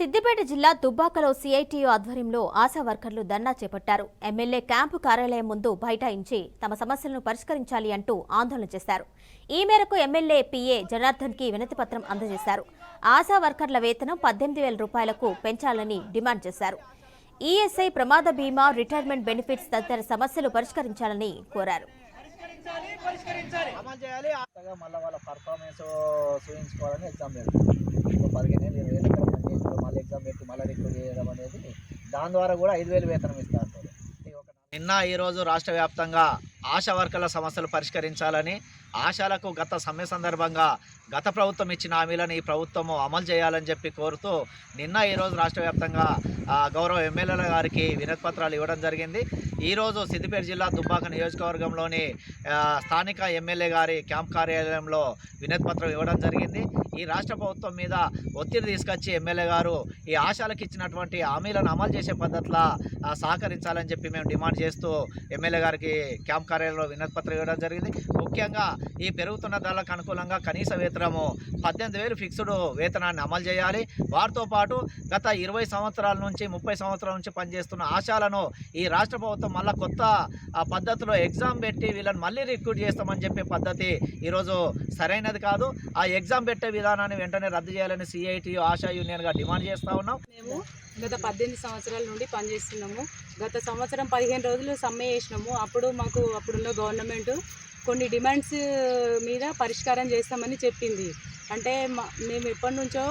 సిద్దిపేట జిల్లా దుబ్బాకలో సిఐటియు ఆధ్వర్యంలో ఆశా వర్కర్లు ధర్నా చేపట్టారు. ఎమ్మెల్యే క్యాంపు కార్యాలయం ముందు బైఠాయించి తమ సమస్యలను పరిష్కరించాలి అంటూ ఆందోళన చేశారు. ఈ మేరకు ఎమ్మెల్యే పిఏ జనార్దన్కి వినతిపత్రం అందజేశారు. ఆశా వర్కర్ల వేతనం పద్దెనిమిది వేల రూపాయలకు పెంచాలని డిమాండ్ చేశారు. ఈఎస్ఐ ప్రమాద బీమా రిటైర్మెంట్ బెనిఫిట్స్ తదితర సమస్యలు పరిష్కరించాలని కోరారు. పరిష్కరించాలి అమలు చేయాలి. కొత్తగా మళ్ళీ వాళ్ళ పర్ఫార్మెన్స్ చూపించుకోవాలని ఎగ్జామ్ పెడతాం పదిహేను ఏళ్ళు ఇరవై ఏళ్ళు మళ్ళీ ఎగ్జామ్ పెట్టి మళ్ళీ రిక్రూట్ చేయడం అనేది దాని ద్వారా కూడా ఐదు వేలు వేతనం ఇస్తారు నిన్న ఈరోజు రాష్ట్ర వ్యాప్తంగా ఆశా వర్కర్ల సమస్యలు పరిష్కరించాలని ఆశాలకు గత సమ్మె సందర్భంగా గత ప్రభుత్వం ఇచ్చిన హామీలను ఈ ప్రభుత్వము అమలు చేయాలని చెప్పి కోరుతూ నిన్న ఈరోజు రాష్ట్ర వ్యాప్తంగా గౌరవ ఎమ్మెల్యేల గారికి వినతిపత్రాలు ఇవ్వడం జరిగింది. ఈరోజు సిద్దిపేట జిల్లా దుబ్బాక నియోజకవర్గంలోని స్థానిక ఎమ్మెల్యే గారి క్యాంప్ కార్యాలయంలో వినతిపత్రం ఇవ్వడం జరిగింది. ఈ రాష్ట్ర ప్రభుత్వం మీద ఒత్తిడి తీసుకొచ్చి ఎమ్మెల్యే గారు ఈ ఆశాలకు ఇచ్చినటువంటి హామీలను అమలు చేసే పద్ధతిలో సహకరించాలని చెప్పి మేము డిమాండ్ చేస్తూ ఎమ్మెల్యే గారికి క్యాంప్ కార్యాలయంలో వినతిపత్రం ఇవ్వడం జరిగింది. ముఖ్యంగా ఈ పెరుగుతున్న ధరలకు అనుకూలంగా కనీస వేతనము పద్దెనిమిది వేలు ఫిక్స్డ్ వేతనాన్ని అమలు చేయాలి. వారితో పాటు గత ఇరవై సంవత్సరాల నుంచి ముప్పై సంవత్సరాల నుంచి పనిచేస్తున్న ఆశాలను ఈ రాష్ట్ర ప్రభుత్వం మళ్ళీ కొత్త ఆ, పద్ధతిలో ఎగ్జామ్ పెట్టి వీళ్ళని మళ్ళీ రిక్రూట్ చేస్తామని చెప్పే పద్ధతి ఈరోజు సరైనది కాదు. ఆ ఎగ్జామ్ పెట్టే విధానాన్ని వెంటనే రద్దు చేయాలని సిఐటి ఆశా యూనియన్గా డిమాండ్ చేస్తూ ఉన్నాం. మేము గత పద్దెనిమిది సంవత్సరాల నుండి పనిచేస్తున్నాము. గత సంవత్సరం పదిహేను రోజులు సమ్మె చేసినాము. అప్పుడు మాకు అప్పుడున్న గవర్నమెంట్ కొన్ని డిమాండ్స్ మీద పరిష్కారం చేస్తామని చెప్పింది. అంటే మేము ఎప్పటి నుంచో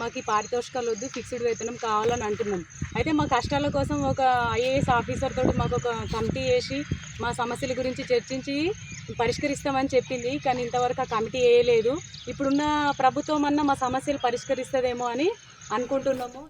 మాకు ఈ పారితోషికాలు వద్దు ఫిక్స్డ్ వేతనం కావాలని అంటున్నాం. అయితే మా కష్టాల కోసం ఒక ఐఏఎస్ ఆఫీసర్ తోటి మాకు ఒక కమిటీ వేసి మా సమస్యల గురించి చర్చించి పరిష్కరిస్తామని చెప్పింది. కానీ ఇంతవరకు ఆ కమిటీ వేయలేదు. ఇప్పుడున్న ప్రభుత్వం అన్న మా సమస్యలు పరిష్కరిస్తుందేమో అని అనుకుంటున్నాము.